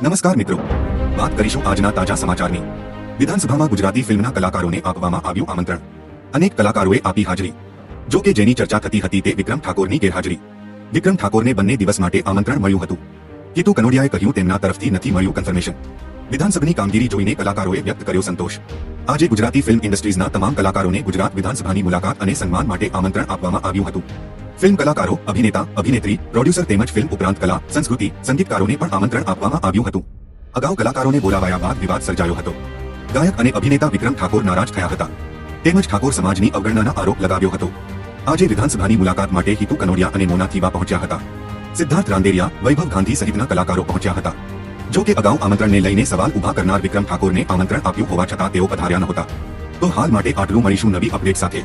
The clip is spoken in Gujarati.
નમસ્કાર મિત્રો. વાત કરીશું આજના તાજા સમાચારની. વિધાનસભામાં ગુજરાતી ફિલ્મના કલાકારોને આપવામાં આવ્યું આમંત્રણ. અનેક કલાકારોએ આપી હાજરી. જો કે જેની ચર્ચા થતી હતી તે વિક્રમ ઠાકોરની ગેરહાજરી. વિક્રમ ઠાકોરને બંને દિવસ માટે આમંત્રણ મળ્યું હતું. કીતુ કનોડિયાએ કહ્યું તેમના તરફથી નથી મળ્યું કન્ફર્મેશન વિધાનસભાની કામગીરી જોઈને કલાકારોએ વ્યક્ત કર્યો સંતોષ. આજે ગુજરાતી ફિલ્મ ઇન્ડસ્ટ્રીઝના તમામ કલાકારોને ગુજરાત વિધાનસભાની મુલાકાત અને સન્માન માટે આમંત્રણ આપવામાં આવ્યું હતું. ફિલ્મ કલાકારો, અભિનેતા, અભિનેત્રી, પ્રોડ્યુસર તેમજ ફિલ્મ ઉપરાંત કલા, સંસ્કૃતિ, સંગીતકારોને પણ આમંત્રણ આપવામાં આવ્યું હતું. અગાઉ કલાકારોને બોલાવાયા બાદ વિવાદ સર્જાયો હતો. ગાયક અને અભિનેતા વિક્રમ ઠાકોર નારાજ થયા હતા. તેમજ ઠાકોર સમાજની અવગણનાના આરોપ લગાવ્યો હતો. આજે વિધાનસભાની મુલાકાત માટે હિતુ કનોડિયા અને મોના થીવા પહોંચ્યા હતા. સિદ્ધાર્થ રાંદેરિયા, વૈભવ ગાંધી સહિતના કલાકારો પહોંચ્યા હતા. જો કે અગાઉ આમંત્રણને લઈને સવાલ ઊભા કરનાર વિક્રમ ઠાકોરને આમંત્રણ આપ્યું હોવા છતાં તેઓ પધાર્યા નહોતા. તો હાલ માટે આટલું મળીશું નવી અપડેટ સાથે.